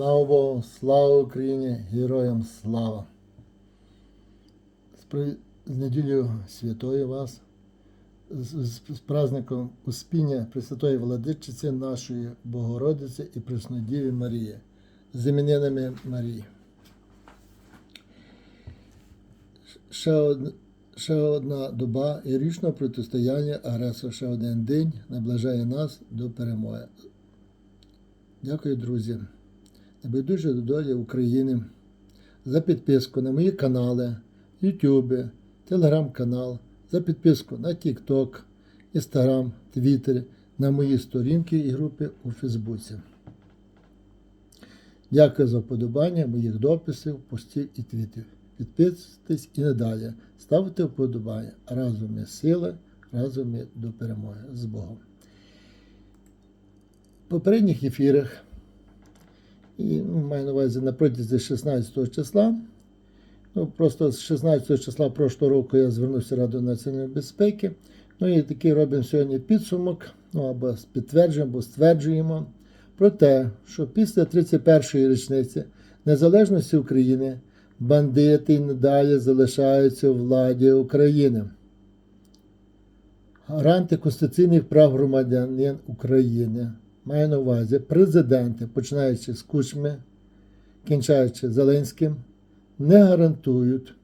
Слава Богу, слава Україні, героям слава. З, неділею святої вас, з, праздником Успіння Пресвятої Владичиці нашої Богородиці і Преснодіві Марії, з іменинами Марії. Ще, од, ще одна доба і річного протистояння агресора, ще один день наближає нас до перемоги. Дякую, друзі. Небайдуже до долі України за підписку на мої канали, YouTube, Телеграм-канал, за підписку на TikTok, Instagram, Twitter, на мої сторінки і групи у Фейсбуці. Дякую за вподобання моїх дописів, постів і твітів. Підписуйтесь і надалі. Ставте вподобання. Разом є сила, разом є до перемоги з Богом. В попередніх ефірах і ну, маю на увазі на протязі 16 числа. Ну, просто з 16 числа прошлого року я звернувся в Раду національної безпеки. Ну і такий робимо сьогодні підсумок, ну або підтверджуємо, або стверджуємо про те, що після 31-ї річниці незалежності України бандити й надалі залишаються у владі України. Гаранти конституційних прав громадянин України маю на увазі президенти, починаючи з Кучми, кінчаючи Зеленським, не гарантують,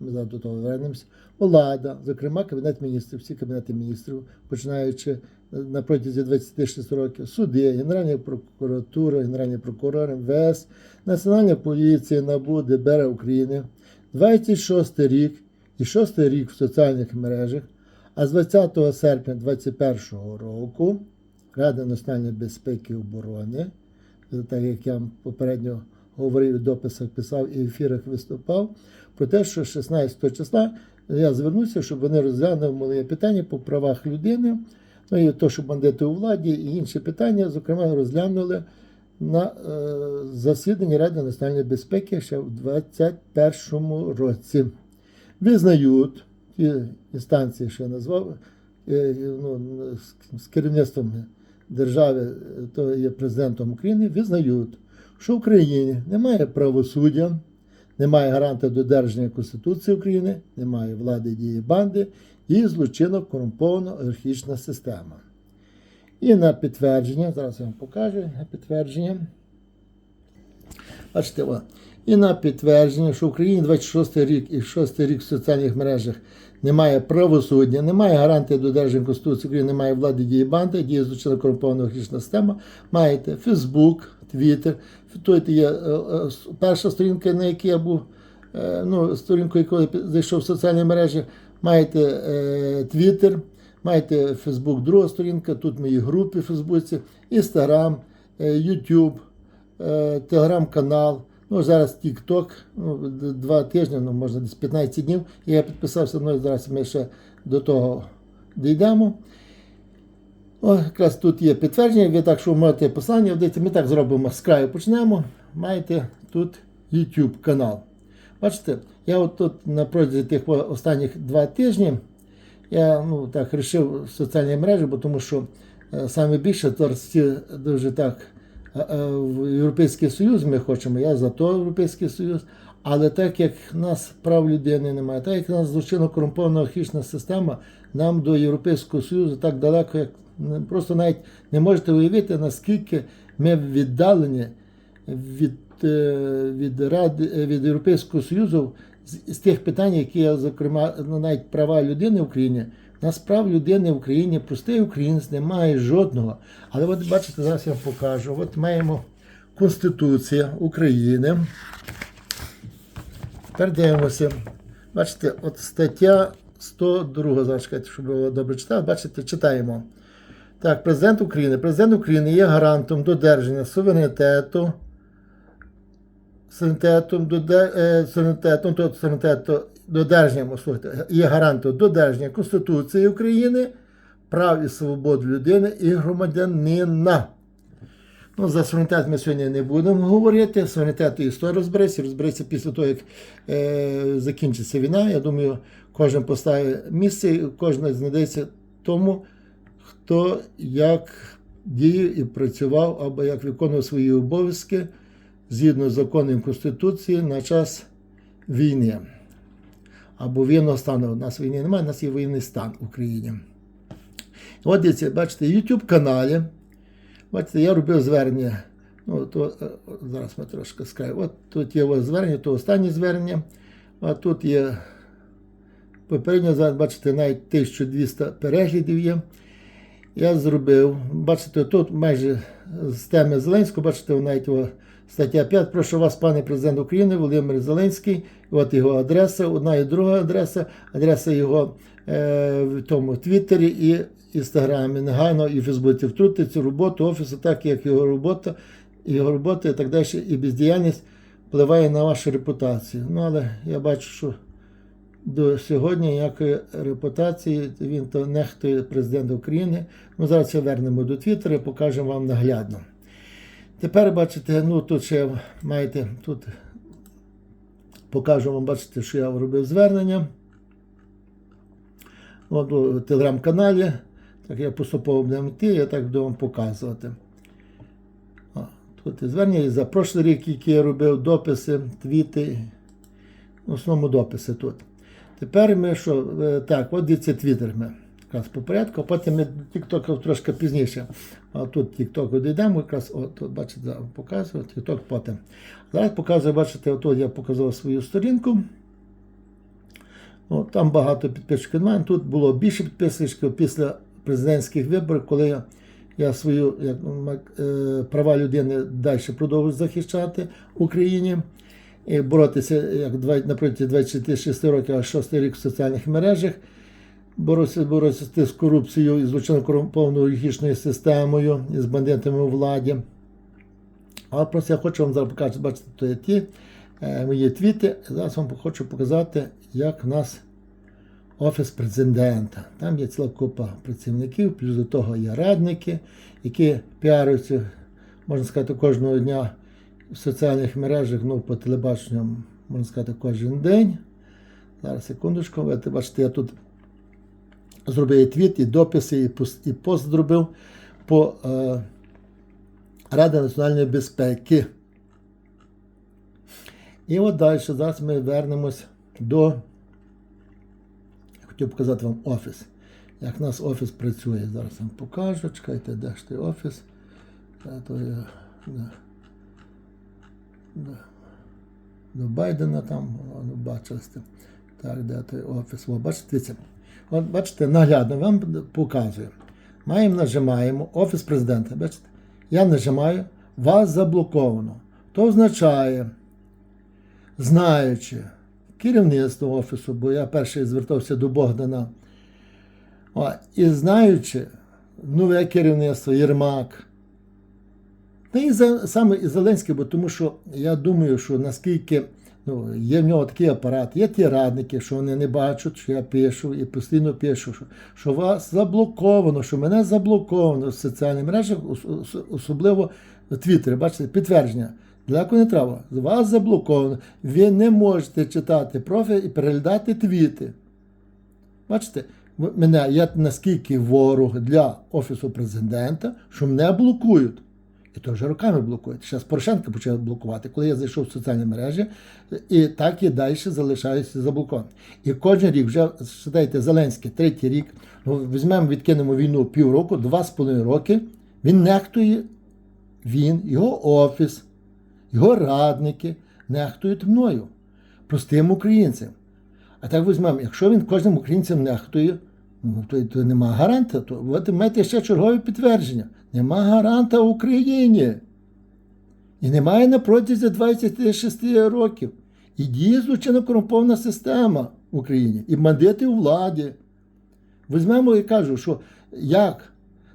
ми зараз до того вернемось, влада, зокрема Кабінет міністрів, всі кабінети міністрів, починаючи на протязі 26 років, суди, Генеральна прокуратура, Генеральний прокурор, МВС, Національна поліція, НАБУ, ДБР України, 26 рік і 6 рік в соціальних мережах, а з 20 серпня 2021 року Рада національної безпеки і оборони, так як я попередньо говорив, в дописах писав і в ефірах виступав, про те, що 16 числа я звернувся, щоб вони розглянули моє питання по правах людини, ну і то, що бандити у владі, і інші питання, зокрема, розглянули на е, засіданні Ради національної безпеки ще в 2021 році. Визнають ті інстанції, що я назвав, е, ну, з керівництвом держави, то є президентом України, визнають, що в Україні немає правосуддя, немає гаранта додержання Конституції України, немає влади дії банди і злочинно корумпована олігархічна система. І на підтвердження, зараз я вам покажу на підтвердження. Бачите. І на підтвердження, що в Україні 26 рік і 6 рік в соціальних мережах немає правосуддя, немає гарантії додержання Конституції України, немає влади дії банди, діє злочинна корумпована олігархічна система. Маєте Фейсбук, Твіттер. Тут є е, е, перша сторінка, на якій я був, е, ну, сторінку, якої зайшов в соціальні мережі. Маєте Твіттер, маєте Фейсбук, друга сторінка, тут мої групи в Фейсбуці, Інстаграм, Ютуб, Телеграм-канал. Ну, зараз TikTok, ну, два тижні, ну, можна десь 15 днів. Я підписався, ну, зараз ми ще до того дійдемо. О, якраз тут є підтвердження, ви так що можете послання, вдайте, ми так зробимо з краю почнемо. Маєте тут YouTube канал. Бачите, я от тут на протязі тих останніх два тижні я ну, так вирішив в соціальні мережі, бо тому що е, саме більше всі дуже так в Європейський Союз ми хочемо, я за то Європейський Союз. Але так як нас прав людини немає, так як нас злочинно корумпована архічна система, нам до Європейського Союзу так далеко, як просто навіть не можете уявити, наскільки ми віддалені від, е, від Ради е, від Європейського Союзу з, з тих питань, які я, зокрема, ну, навіть права людини в Україні. У нас прав людини в Україні, простий українець немає жодного. Але от бачите, зараз я вам покажу. От маємо Конституція України. Тепер дивимося. Бачите, от стаття 102, зараз чекайте, щоб ви добре читали. Бачите, читаємо. Так, президент України. Президент України є гарантом додержання суверенітету, суверенітетом, е, суверенітетом, суверенітету, додержанням, слухайте, є гарантом додержання Конституції України, прав і свобод людини і громадянина. Ну, за суверенітет ми сьогодні не будемо говорити. Суверенітет і історія розбереться, розбереться після того, як е, закінчиться війна. Я думаю, кожен поставить місце, і кожен знайдеться тому, хто як діяв і працював або як виконував свої обов'язки згідно з законом Конституції на час війни. Або воєнного стану. У нас війни немає, у нас є воєнний стан в Україні. От дивіться, бачите, YouTube каналі. Бачите, я робив звернення. Ну, то, е, зараз ми трошки скажемо. От тут є звернення, то останнє звернення. А тут є попереднє звернення, бачите, навіть 1200 переглядів є. Я зробив, бачите, тут майже з теми Зеленського, бачите, навіть його стаття 5. Прошу вас, пане президент України, Володимир Зеленський. От його адреса, одна і друга адреса, адреса його е, в тому Твіттері і Інстаграмі. Негайно і Фейсбуці втрути цю роботу офісу, так як його робота, його робота і так далі, і бездіяльність впливає на вашу репутацію. Ну, але я бачу, що до сьогодні ніякої репутації він то нехтує президента України. Ну, зараз ще вернемо до Твіттера і покажемо вам наглядно. Тепер бачите, ну тут ще маєте, тут покажу вам, бачите, що я робив звернення. От у телеграм-каналі. Так я поступово будемо йти, я так буду вам показувати. О, тут звернення за прошлий рік, які я робив дописи, твіти. В основному дописи тут. Тепер ми що? е, Так, от дивіться твіттер ми. Якраз по порядку, потім ми TikTok трошки пізніше. А тут TikTok дійдемо, якраз от, тут, бачите, показую, TikTok потім. Зараз показую, бачите, отут я показав свою сторінку. От, там багато підписчиків немає. Тут було більше підписчиків після президентських виборів, коли я, свою як, е, права людини далі продовжую захищати в Україні і боротися як протязі 26 років, а 6 рік в соціальних мережах, боротися, боротися з корупцією і злочинно корумпованою олігархічною системою і з бандитами у владі. Але просто я хочу вам зараз показати, бачите, то є ті е, мої твіти. Зараз вам хочу показати, як в нас офіс президента. Там є ціла купа працівників, плюс до того є радники, які піарюються, можна сказати, кожного дня в соціальних мережах, ну, по телебаченню, можна сказати, кожен день. Зараз секундочку, ви бачите, я тут зробив і твіт, і дописи, і пост, зробив по е, Раді національної безпеки. І от далі, зараз ми вернемось до. Хотів показати вам офіс. Як нас офіс працює. Зараз вам покажу. Чекайте, де ж той офіс. Та, то я. До Байдена там, ну, бачили. Так, де той офіс? О, бачите, дивіться. От бачите, наглядно вам показую. Маємо, нажимаємо Офіс президента. Бачите? Я нажимаю, вас заблоковано. То означає, знаючи керівництво офісу, бо я перший звертався до Богдана. О, і знаючи нове керівництво, Єрмак. Та і за, саме і Зеленський, бо тому що я думаю, що наскільки ну, є в нього такий апарат, є ті радники, що вони не бачать, що я пишу і постійно пишу, що, що вас заблоковано, що мене заблоковано в соціальних мережах, ос- ос- особливо в Твіттері. Бачите, підтвердження. Далеко не треба. Вас заблоковано. Ви не можете читати профіль і переглядати твіти. Бачите, мене я наскільки ворог для Офісу президента, що мене блокують. І то вже роками блокують. Зараз Порошенко почав блокувати, коли я зайшов в соціальні мережі, і так і далі залишаюся заблокований. І кожен рік, вже читайте, Зеленський, третій рік, ну, візьмемо, відкинемо війну півроку, два з половиною роки, він нехтує, він, його офіс, його радники нехтують мною, простим українцем. А так візьмемо, якщо він кожним українцем нехтує, ну, то, то нема гаранта, то от маєте ще чергове підтвердження. Нема гаранта в Україні. І немає на протязі 26 років. І діє злочинно корумпована система в Україні. І бандити у владі. Візьмемо і кажу, що як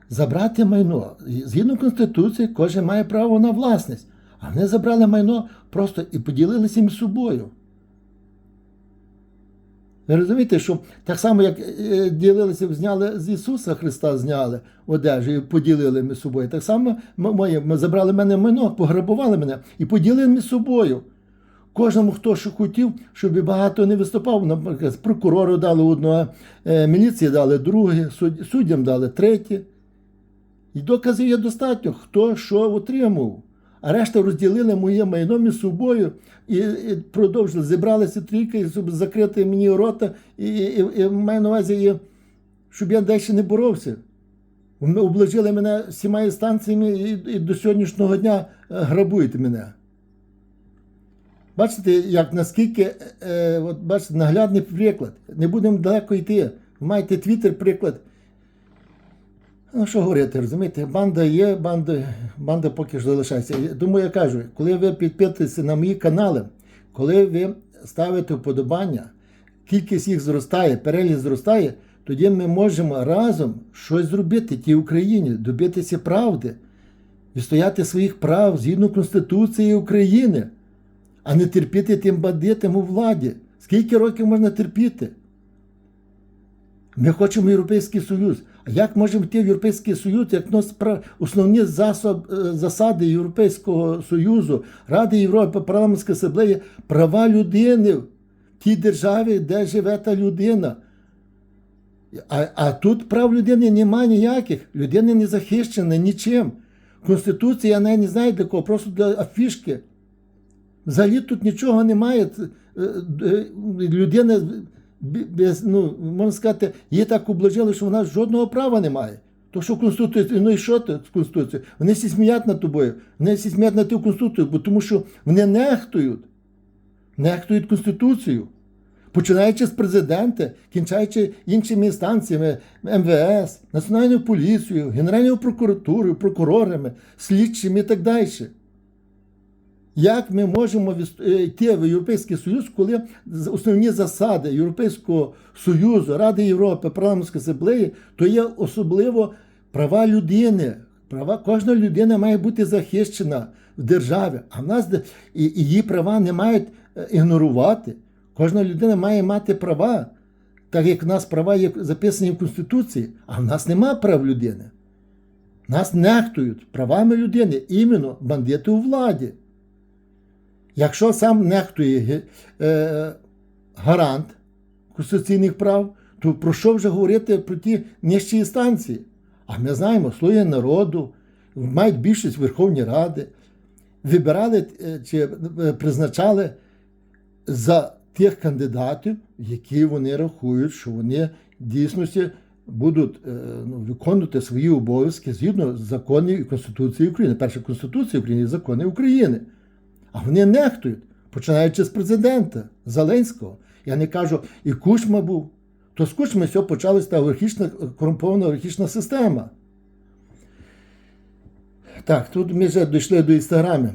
забрати майно. Згідно Конституції, кожен має право на власність. А вони забрали майно просто і поділилися між собою. Ви розумієте, що так само, як е, ділилися, зняли з Ісуса Христа, зняли одежу і поділили між собою. Так само моє, ми забрали мене майно, пограбували мене і поділили між собою. Кожному, хто що хотів, щоб багато не виступав, наприклад, прокурору дали одного, е, міліції дали друге, суддям дали третє. І доказів є достатньо, хто що отримав. А решта розділили моє майно між собою і, і продовжили. Зібралися трійки, щоб закрити мені рота, і, і, і маю на увазі, щоб я далі не боровся. Вони обложили мене всіма інстанціями і, і до сьогоднішнього дня е, грабують мене. Бачите, як наскільки е, е, от бачите, наглядний приклад. Не будемо далеко йти. Маєте твіттер приклад. Ну, що говорити, розумієте, банда є, банда, банда поки що залишається. Тому я кажу, коли ви підписуєтеся на мої канали, коли ви ставите вподобання, кількість їх зростає, перелік зростає, тоді ми можемо разом щось зробити тій Україні, добитися правди, відстояти своїх прав згідно Конституції України, а не терпіти тим бандитам у владі. Скільки років можна терпіти? Ми хочемо Європейський Союз. Як можемо йти в Європейський Союз, як нас основні засоб, е, засади Європейського Союзу, Ради Європи, парламентська асамблея, права людини в тій державі, де живе та людина. А, а тут прав людини немає ніяких. Людина не захищена нічим. Конституція навіть не знає для кого, просто для афішки. Взагалі тут нічого немає. Е, е, Людина без, ну, можна сказати, її так обложили, що вона жодного права не має. То що Конституція, ну і що ти з Конституцією? Вони всі сміють над тобою, вони всі сміють над ту Конституцію, бо тому що вони нехтують. Нехтують Конституцію. Починаючи з президента, кінчаючи іншими інстанціями МВС, Національною поліцією, Генеральною прокуратурою, прокурорами, слідчими і так далі. Як ми можемо е, йти в Європейський Союз, коли основні засади Європейського Союзу, Ради Європи, парламентської асамблеї, то є особливо права людини. Права кожна людина має бути захищена в державі, а в нас її права не мають е, ігнорувати. Кожна людина має мати права, так як в нас права є записані в Конституції, а в нас нема прав людини. Нас нехтують правами людини, іменно бандити у владі. Якщо сам нехтує е, гарант конституційних прав, то про що вже говорити про ті нижчі інстанції? А ми знаємо, слуги народу, мають більшість Верховній Ради, вибирали е, чи е, призначали за тих кандидатів, які вони рахують, що вони дійсності будуть е, ну, виконувати свої обов'язки згідно законів і Конституції України. Перша Конституція України і закони України. А вони нехтують, починаючи з президента Зеленського. Я не кажу, і Кучма був. То з Кучми все почалася та олігархічна, корумпована олігархічна система. Так, тут ми вже дійшли до інстаграму.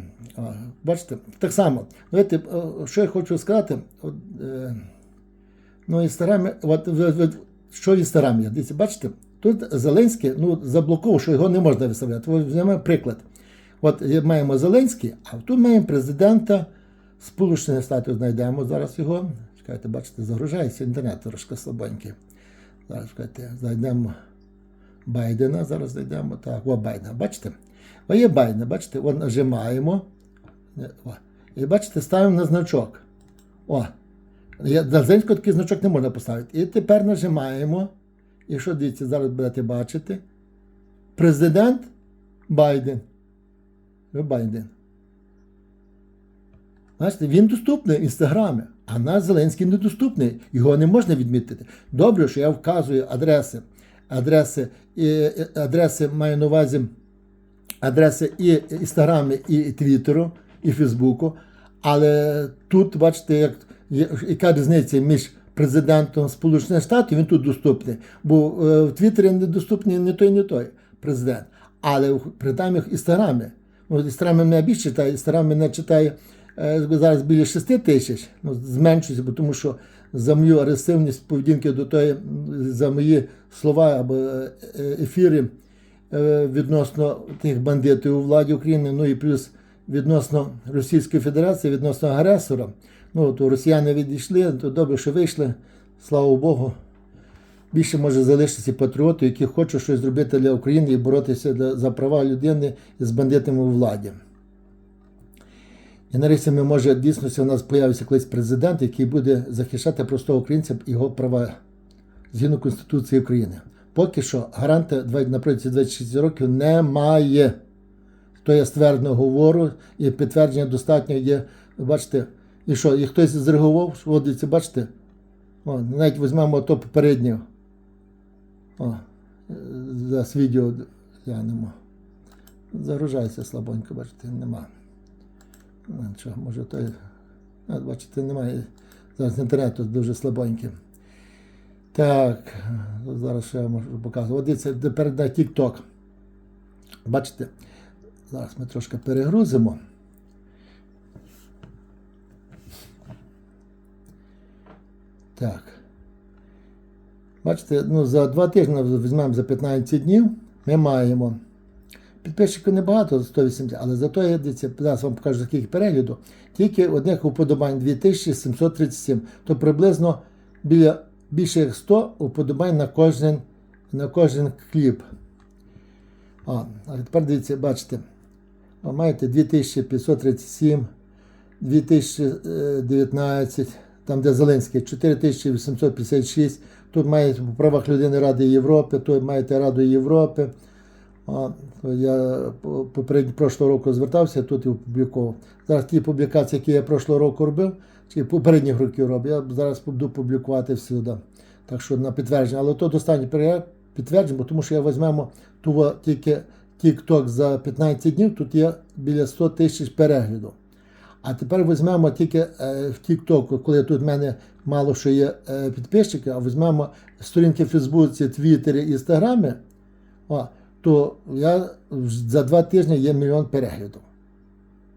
Бачите, так само. Знаєте, е, що я хочу сказати? От, е, ну, інстаграмі, от, ви- що в інстаграмі? бачите, тут Зеленський ну, заблоковав, що його не можна виставляти. Візьмемо приклад. От маємо Зеленський, а тут маємо президента Сполучених Штатів знайдемо зараз його. Чекайте, бачите, загружається інтернет трошки слабенький. Зараз чекайте, знайдемо Байдена. Зараз знайдемо. Так, о, Байдена. Бачите? О, є Байдена, бачите, от нажимаємо. О, і бачите, ставимо на значок. О, на Зеленського такий значок не можна поставити. І тепер нажимаємо. І що дивіться, зараз будете бачити. Президент Байден. Ви Байден. Бачите, він доступний в інстаграмі, а наш Зеленський недоступний. Його не можна відмітити. Добре, що я вказую адреси. Адреси, адреси маю на увазі адреси і інстаграмі, і Твіттеру, і Фейсбуку. Але тут, бачите, як, яка різниця між президентом Сполучених Штатів, він тут доступний. Бо е, в Твіттері недоступний не той, не той президент. Але в- принаймні в інстаграмі. Ну, інстаграмі мене більше читає, інстаграм мене читає е, зараз біля 6 тисяч, ну, зменшується, бо тому що за мою агресивність поведінки до тої, за мої слова або е, е, ефіри відносно тих бандитів у владі України, ну і плюс відносно Російської Федерації, відносно агресора. Ну, то росіяни відійшли, то добре, що вийшли, слава Богу. Більше може залишитися патріоти, які хочуть щось зробити для України і боротися для- за права людини з бандитами у владі. І нарешті ми може дійсно у нас появиться колись президент, який буде захищати простого українця його права згідно Конституції України. поки що гаранта протязі 26 років немає. То я ствердно говорю, і підтвердження достатньо є. Бачите, і що, і хтось зреагував, що бачите? О, навіть візьмемо то попереднє. О, е, зараз відео глянемо. Загружається слабонько, бачите, нема. Ну, Що, може той. Бачите, немає. Зараз інтернету дуже слабонький. Так, зараз ще я можу показувати. Дивіться, тепер на TikTok. Бачите, зараз ми трошки перегрузимо. Так. Бачите, ну, за два тижні візьмемо за 15 днів, ми маємо. Підписчиків небагато, 180, але зато я дивіться, зараз вам покажу скільки перегляду. Тільки одних уподобань 2737, то приблизно біля більше як 100 уподобань на кожен, на кожен кліп. А, а тепер дивіться, бачите, маєте 2537, 2019, там де Зеленський, 4856, тут маєте по правах людини Ради Європи, тут маєте Раду Європи. Я прошлого року звертався, тут і опублікував. Зараз ті публікації, які я прошлого року робив, чи попередніх років робив, я зараз буду публікувати всюди. Так що на підтвердження. Але то пере- підтвердження, тому що я візьмемо тільки TikTok за 15 днів, тут є біля 100 тисяч переглядів. А тепер візьмемо тільки е, в TikTok, коли тут в мене мало що є е, підписчики, а візьмемо сторінки в Фейсбуці, Твіттері, Інстаграмі, то я за два тижні є мільйон переглядів.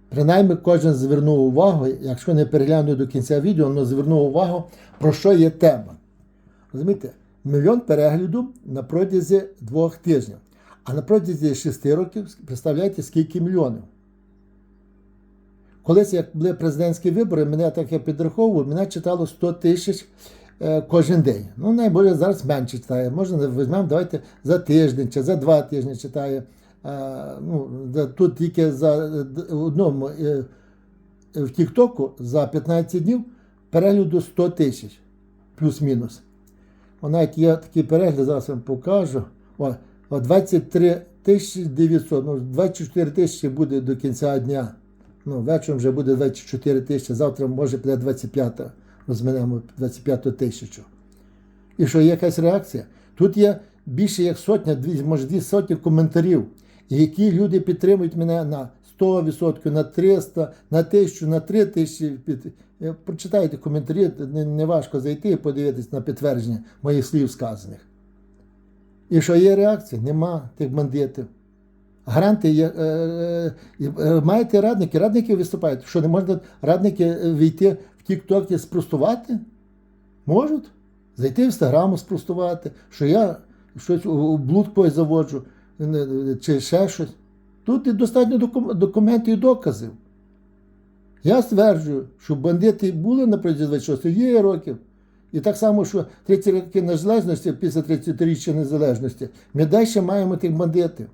Принаймні кожен звернув увагу, якщо не перегляну до кінця відео, але звернув увагу, про що є тема. Розумієте, мільйон переглядів на протязі двох тижнів. А на протязі шести років представляєте, скільки мільйонів. Колись, як були президентські вибори, мене так я підраховував, мене читало 100 тисяч е, кожен день. Ну, найбільше зараз менше читає. Можна візьмемо, давайте за тиждень чи за два тижні читає. Е, ну, тут тільки за одному е, в Тіктоку за 15 днів перегляду 100 тисяч, плюс-мінус. Навіть є такий перегляд, зараз вам покажу. О 23 тисячі 900, ну 24 тисячі буде до кінця дня. Ну, вечором вже буде 24 тисячі, завтра може піде 25, розминемо 25 тисячу. І що є якась реакція? Тут є більше як сотня, дві, може дві сотні коментарів, які люди підтримують мене на 100%, на 300, на 1000, на 3000. Під... Е, Прочитайте коментарі, не, не зайти і подивитись на підтвердження моїх слів сказаних. І що є реакція? Нема тих бандитів. Гаранти є, е, е, е, маєте радники, радники виступають. Що не можна радники війти в Тік-Ток і спростувати? Можуть. Зайти в інстаграму спростувати, що я щось у- блуд заводжу, чи ще щось. Тут і достатньо документів і доказів. Я стверджую, що бандити були на протязі 26 є років. І так само, що 30 років незалежності, після 30-річчя незалежності, ми далі маємо тих бандитів.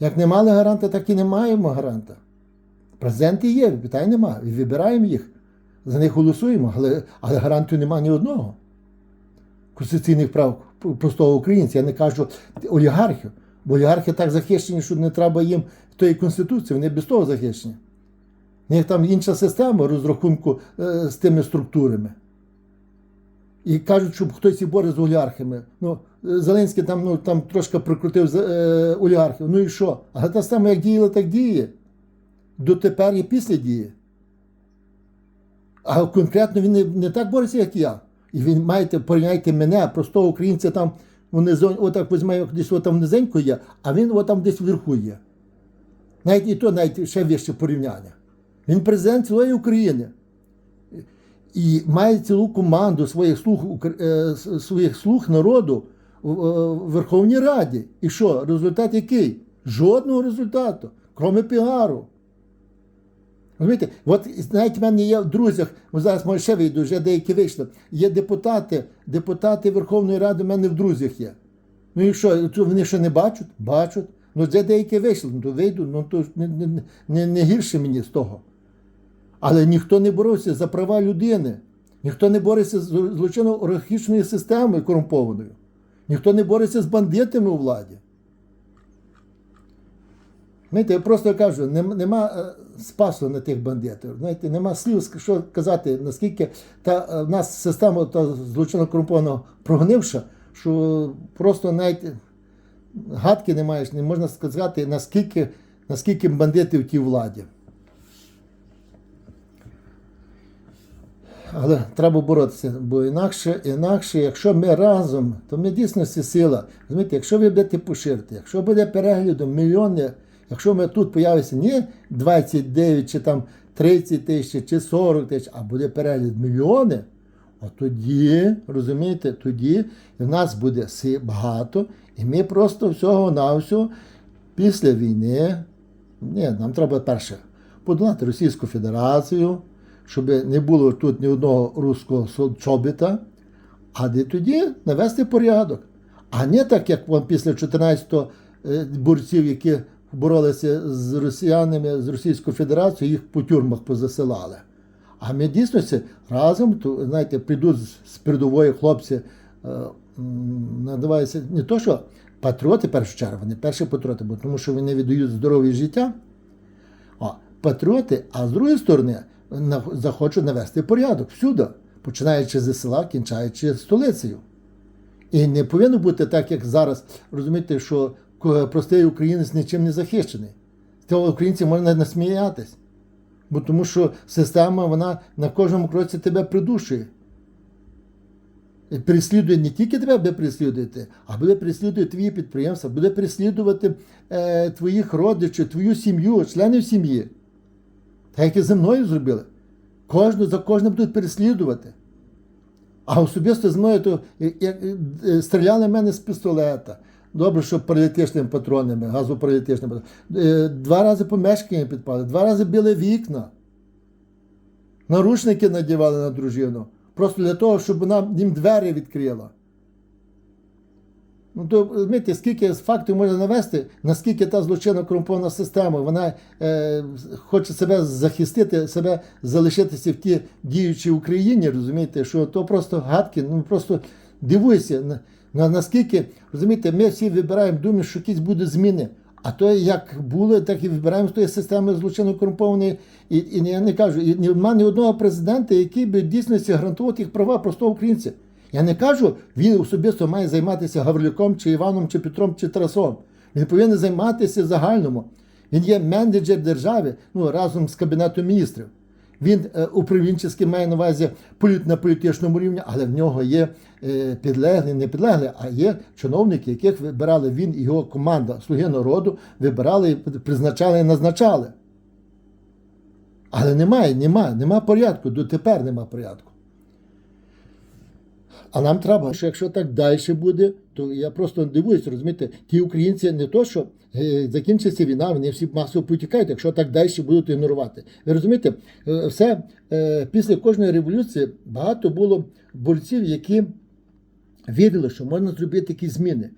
Як не мали гаранта, так і не маємо гаранта. Президенти є, питань нема. Вибираємо їх. За них голосуємо, але, але гаранту нема ні одного. Конституційних прав простого українця. Я не кажу олігархів. Бо олігархи так захищені, що не треба їм тої конституції, вони без того захищені. У них там інша система розрахунку е, з тими структурами. І кажуть, щоб хтось і бореться з олігархами. Ну, Зеленський там, ну, там трошки прикрутив е, олігархів. Ну і що? Але те саме, як діяло, так діє. Дотепер і після діє. А конкретно він не, не так бореться, як я. І він маєте, порівняйте мене, простого українця там внизу, отак візьме, десь там низенько є, а він отам десь вверху є. Навіть і то, навіть ще вище порівняння. Він президент цілої України. І має цілу команду своїх слуг, е, своїх слуг народу в е, Верховній Раді. І що? Результат який? Жодного результату, кроме піару. Розумієте, от навіть в мене є в друзях, зараз може ще вийду, вже деякі вийшли. Є депутати, депутати Верховної Ради в мене в друзях є. Ну і що, вони що не бачать? Бачать. Ну вже деякі вийшли, ну то вийду, ну то не, не, не, не гірше мені з того. Але ніхто не боровся за права людини, ніхто не бореться з злочинно олігархічною системою корумпованою. Ніхто не бореться з бандитами у владі. Знаєте, я просто кажу, нема е, спасу на тих бандитів. Знаєте, нема слів, що казати, наскільки та е, в нас система та злочинно корумпована прогнивша, що просто навіть гадки не маєш, не можна сказати, наскільки, наскільки бандити в тій владі. Але треба боротися, бо інакше, інакше, якщо ми разом, то ми дійсно сила. Розумієте, якщо ви будете поширити, якщо буде переглядом мільйони, якщо ми тут появиться не 29 чи там 30 тисяч чи 40 тисяч, а буде перегляд мільйони, от тоді, розумієте, тоді в нас буде багато, і ми просто всього на всього після війни, ні, нам треба перше подолати Російську Федерацію, щоб не було тут ні одного руського чобіта, а де тоді навести порядок. А не так, як вон після 14-го е, борців, які боролися з росіянами, з Російською Федерацією, їх по тюрмах позасилали. А ми дійсно разом, то, знаєте, прийдуть з- передової хлопці, е, м, називаються не то, що патріоти першу чергу, вони перші патріоти, бо тому що вони віддають здоров'я життя. О, патріоти, а з другої сторони, захочуть навести порядок всюди, починаючи з села, кінчаючи столицею. І не повинно бути так, як зараз. Розумієте, що простий українець нічим не захищений. З того українців можна насміятись. Бо тому що система вона на кожному кроці тебе придушує. І Переслідує не тільки тебе буде переслідувати, а буде переслідувати твої підприємства, буде переслідувати е, твоїх родичів, твою сім'ю, членів сім'ї. Так як і зі мною зробили. Кожну за кожним будуть переслідувати. А особисто зі мною то е, як, е, стріляли в мене з пістолета. Добре, що паралітичними патронами, газопаралітичними патронами. Е, Два рази помешкання підпали, два рази били вікна. Наручники надівали на дружину. Просто для того, щоб вона їм двері відкрила. Ну, то розумієте, скільки фактів можна навести, наскільки та злочинна корумпована система, вона е, хоче себе захистити, себе залишитися в тій діючій Україні, розумієте, що то просто гадки, ну просто дивуйся, на, на, наскільки, розумієте, ми всі вибираємо, думаємо, що якісь будуть зміни. А то як було, так і вибираємо з тої системи злочинно корумпованої. І, і я не кажу, і немає ні одного президента, який би в дійсності гарантував їх права простого українця. Я не кажу, він особисто має займатися Гаврилюком, чи Іваном, чи Петром, чи Тарасом. Він повинен займатися загальному. Він є менеджер держави ну, разом з Кабінетом міністрів. Він е, управлінческий має на увазі політ на політичному рівні, але в нього є е, підлеглі, не підлеглі, а є чиновники, яких вибирали він і його команда Слуги народу, вибирали, призначали і назначали. Але немає, немає, немає порядку, дотепер немає порядку. А нам треба, що якщо так далі буде, то я просто дивуюся, розумієте, ті українці не то, що е, закінчиться війна, вони всі масово потікають, якщо так далі будуть ігнорувати. Ви розумієте, е, все е, після кожної революції багато було борців, які вірили, що можна зробити якісь зміни.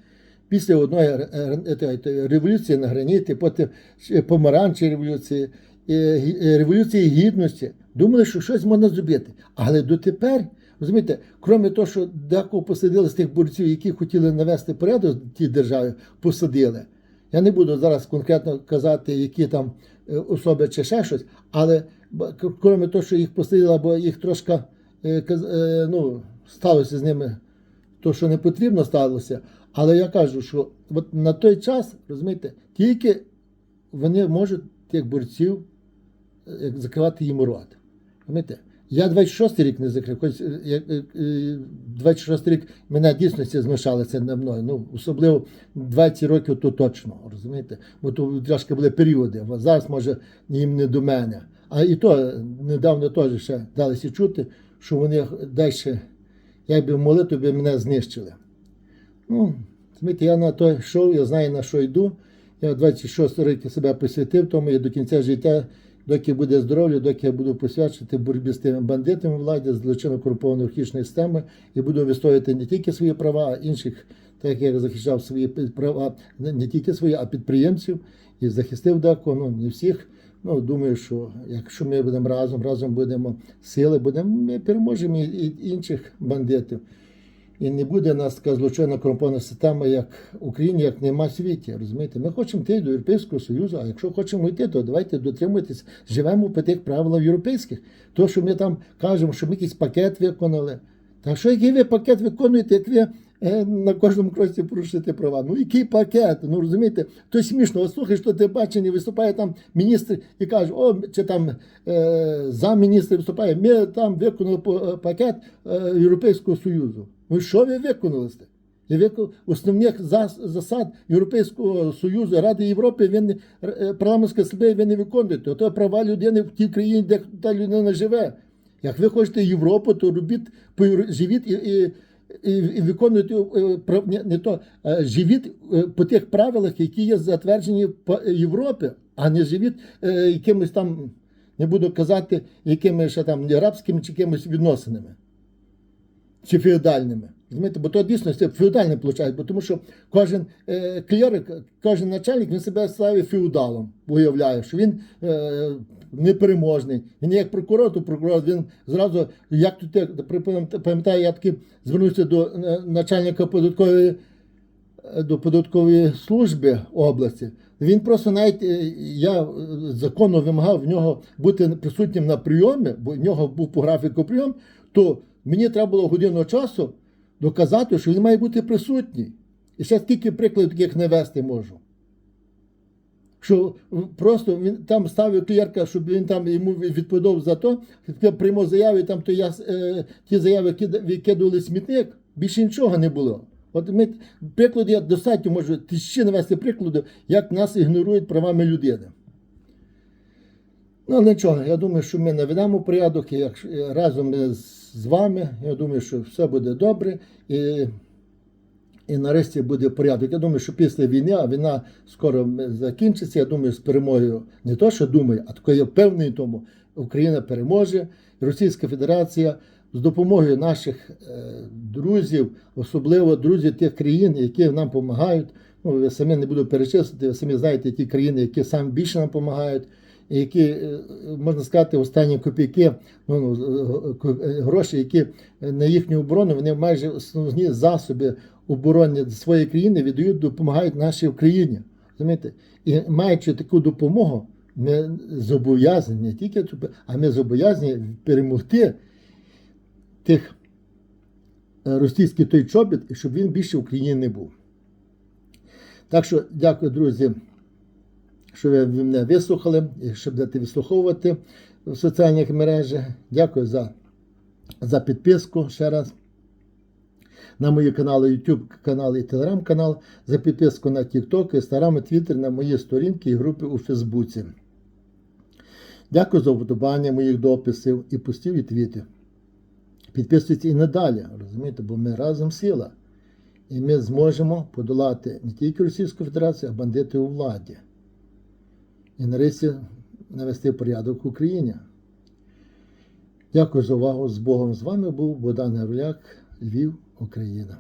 Після одної революції на граніті, потім помаранчі революції, революції гідності, думали, що щось можна зробити. Але дотепер, розумієте, крім того, що декого посадили з тих борців, які хотіли навести порядок тій державі, посадили. Я не буду зараз конкретно казати, які там е, особи чи ще щось, але б- к- крім того, що їх посадили, або їх трошки е, е, ну, сталося з ними то, що не потрібно сталося. Але я кажу, що от на той час, розумієте, тільки вони можуть тих борців закривати їм рот. Розумієте? Я 26 рік не закрив. Хоч, е, як, е, е, 26 рік мене дійсно змішалися над мною. Ну, особливо 20 років то точно, розумієте? Бо то трошки були періоди. От зараз, може, їм не до мене. А і то е, недавно теж ще далося чути, що вони далі, якби в молитві мене знищили. Ну, розумієте, я на той йшов, я знаю, на що йду. Я 26 років себе посвятив, тому я до кінця життя, доки буде здоров'я, доки я буду посвячувати боротьбі з тими бандитами влади, з злочинно корумпованою хищною системою, і буду вистоювати не тільки свої права, а інших, так як я захищав свої права, не тільки свої, а підприємців, і захистив декого, ну не всіх. Ну, думаю, що якщо ми будемо разом, разом будемо сили, будемо, ми переможемо і інших бандитів. І не буде нас така злочинна корумпована система, як Україні, як нема в світі. Розумієте? Ми хочемо йти до Європейського Союзу, а якщо хочемо йти, то давайте дотримуйтесь, живемо по тих правилах європейських. То, що ми там кажемо, що ми якийсь пакет виконали. Та що який ви пакет виконуєте, як ви е, на кожному кроці порушуєте права? Ну який пакет? Ну розумієте, то смішно. От слухаєш, що ти бачення, виступає там міністр і каже, о, чи там е, замміністр виступає, ми там виконали е, пакет е, Європейського Союзу. Ну що ви виконали? сте? Основних засад Європейського Союзу, Ради Європи, ви не, е, парламентська асамблея ви не виконуєте. Ото права людини в тій країні, де та людина живе. Як ви хочете Європу, то робіть живіть і, і, і, і виконуйте не, не то, живіть е, по тих правилах, які є затверджені по Європі, а не живіть е, якимось там, не буду казати, якимись там арабськими чи якимись відносинами чи феодальними. Розумієте? Бо то дійсно це феодальне виходить, бо тому що кожен е, клерик, кожен начальник він себе ставить феодалом, уявляє, що він е, непереможний. Він як прокурор, то прокурор він зразу, як тут пам'ятаю, я таки звернувся до е, начальника податкової е, до податкової служби області. Він просто навіть е, я е, законно вимагав в нього бути присутнім на прийомі, бо в нього був по графіку прийом, то мені треба було годину часу доказати, що він має бути присутній. І ще скільки прикладів таких навести можу. Що просто він там ставив клерка, щоб він там йому відповідав за то, приймав заяви, там то я е, ті заяви кида- викидували смітник, більше нічого не було. От ми приклади я достатньо можу тисячі навести прикладів, як нас ігнорують правами людини. Ну, нічого, я думаю, що ми наведемо порядок, і якщо разом з вами. Я думаю, що все буде добре. І, і нарешті буде порядок. Я думаю, що після війни, а війна скоро закінчиться. Я думаю, з перемогою не то, що думаю, а тако я впевнений тому, Україна переможе, Російська Федерація з допомогою наших е, друзів, особливо друзів тих країн, які нам допомагають. Ну, ви самі не буду перечислити, ви самі знаєте ті країни, які саме більше нам допомагають, які, е, можна сказати, останні копійки, ну, ну, е, е, гроші, які на їхню оборону, вони майже основні засоби оборони своєї країни віддають, допомагають нашій Україні. Розумієте? І маючи таку допомогу, ми зобов'язані не тільки, а ми зобов'язані перемогти тих російський той чобіт, щоб він більше в Україні не був. Так що дякую, друзі, що ви мене вислухали і що будете вислуховувати в соціальних мережах. Дякую за, за підписку ще раз. На мої канали YouTube канал і Telegram канал, за підписку на TikTok, Instagram і Twitter, на мої сторінки і групи у Фейсбуці. Дякую за вподобання моїх дописів і постів і твітів. Підписуйтесь і надалі, розумієте, бо ми разом сила. І ми зможемо подолати не тільки Російську Федерацію, а бандити у владі. І нарешті навести порядок в Україні. Дякую за увагу. З Богом з вами був Богдан Гавляк, Львів, Україна.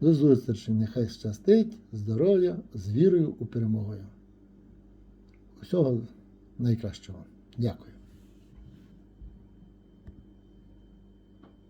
До зустрічі. Нехай щастить, здоров'я, з вірою у перемогою. Усього найкращого. Дякую.